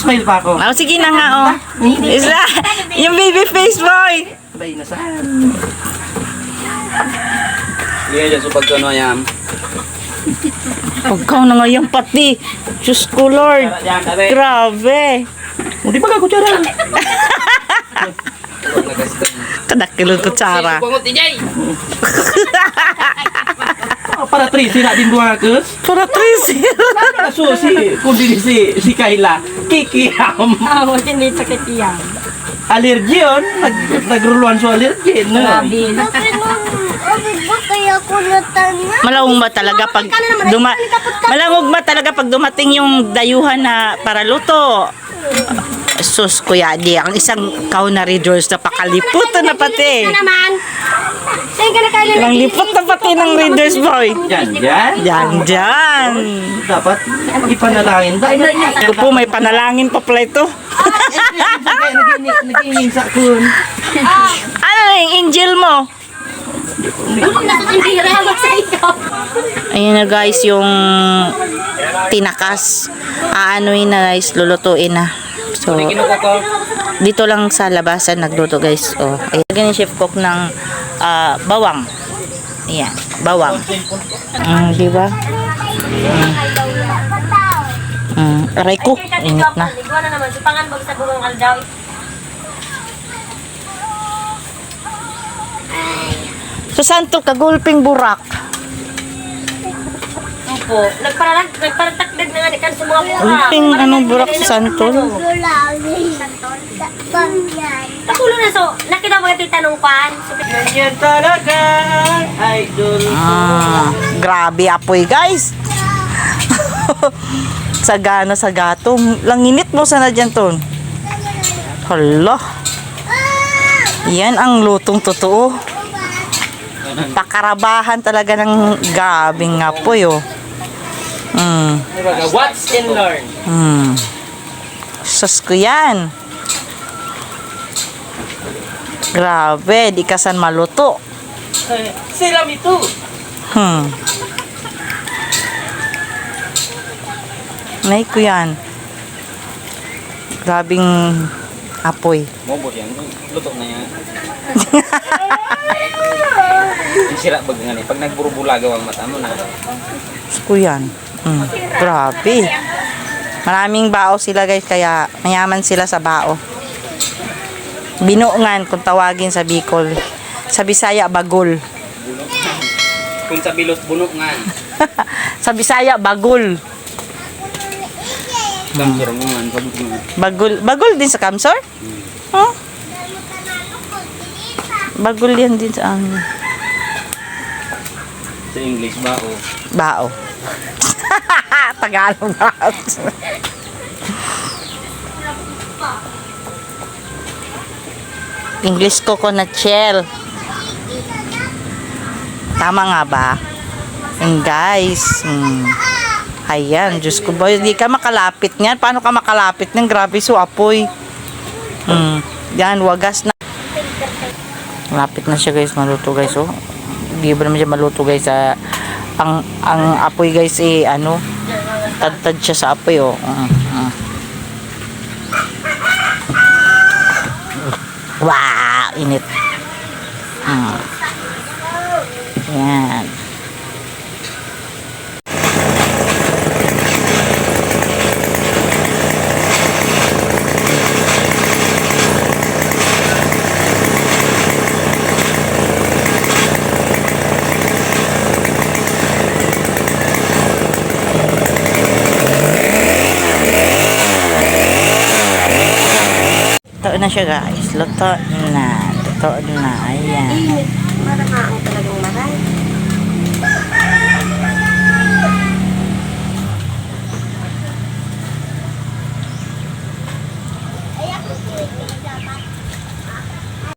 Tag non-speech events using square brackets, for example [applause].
Smile pa ako. Oh, sige na nga, oh. Isa, yung baby face boy. Sabay na saan? Iya dyan sa pagkano yan. Pagkaw na ngayon pati. Diyos ko, Lord. Grabe. Hindi ba ka kutsara? Kadakilong kutsara. Bangot ni Jay. Oh, para Tracy na din dua ke. Para Tracy. Kaso si kundi si si Kayla. Kikiam. Oo, hindi sakit yan. Alergi yun. Nag, nagruluan so alergi. No? Grabe. Malawong ba talaga pag duma Malangog ba talaga pag dumating yung dayuhan na para luto? Sus, kuya, di ang isang drawers na pakalipot na pati. ka na kailan? Ang lipot na pati ng readers boy. Yan, yan. Yan, dyan. Dapat ipanalangin. Ito po, may panalangin pa pala ito. nagingin sa kun. Ano na yung angel mo? Ayan na guys, yung tinakas. Aanoin na guys, lulutuin na. So, dito lang sa labasan nagluto guys. Oh, ayan. Ganyan chef cook ng ah, bawang. Ayan, bawang. Mm, di ba? Mm. Mm, aray ko, init na. So, saan to kagulping burak? Opo. Nagparalag, nagparatakdag na nga ni kan sa mga buka. Gulping anong burak sa santol? Bangyan. Kapulo na so. Nakita mo yung titanong pan. Yan talaga. Idol. Ah, grabe apoy guys. [laughs] Sagana sa gatong. Langinit mo sana dyan ton. Hala. Yan ang lutong totoo. Pakarabahan talaga ng gabing apoy oh. Mm. Watch and learn. Hmm. Sus ko yan. Grabe, di kasan maluto. Sila ito. Hmm. Nay ko yan. Grabing apoy. Mobot yan. Luto na yan. [laughs] Sira bag nga ni. Pag nagburubulaga ang mata mo na. Diyos ko yan. Hmm. Grabe. Maraming bao sila guys, kaya mayaman sila sa bao. Binuungan kung tawagin sa Bicol. Sa Bisaya, bagol. Kung sa bilot bunok nga. [laughs] sa Bisaya, bagol. Pabot mo. Bagol, bagol din sa Kamsor? Huh? Bagol yan din sa amin. Sa English ba o? Bao. [laughs] Tagalog ba? English coconut shell. Tama nga ba? And guys, mm, ayan, Diyos ko ba, hindi ka makalapit niyan. Paano ka makalapit niyan? Grabe, so apoy. Mm, yan, wagas na. Malapit na siya guys, maluto guys, oh. Hindi ba naman siya maluto guys, sa ang ang apoy guys eh ano tad-tad siya sa apoy oh. Mm, mm. Wow, init. Mm. Yan. Luto na siya guys. Luto na. Luto na. Ayan. Para nga ang talagang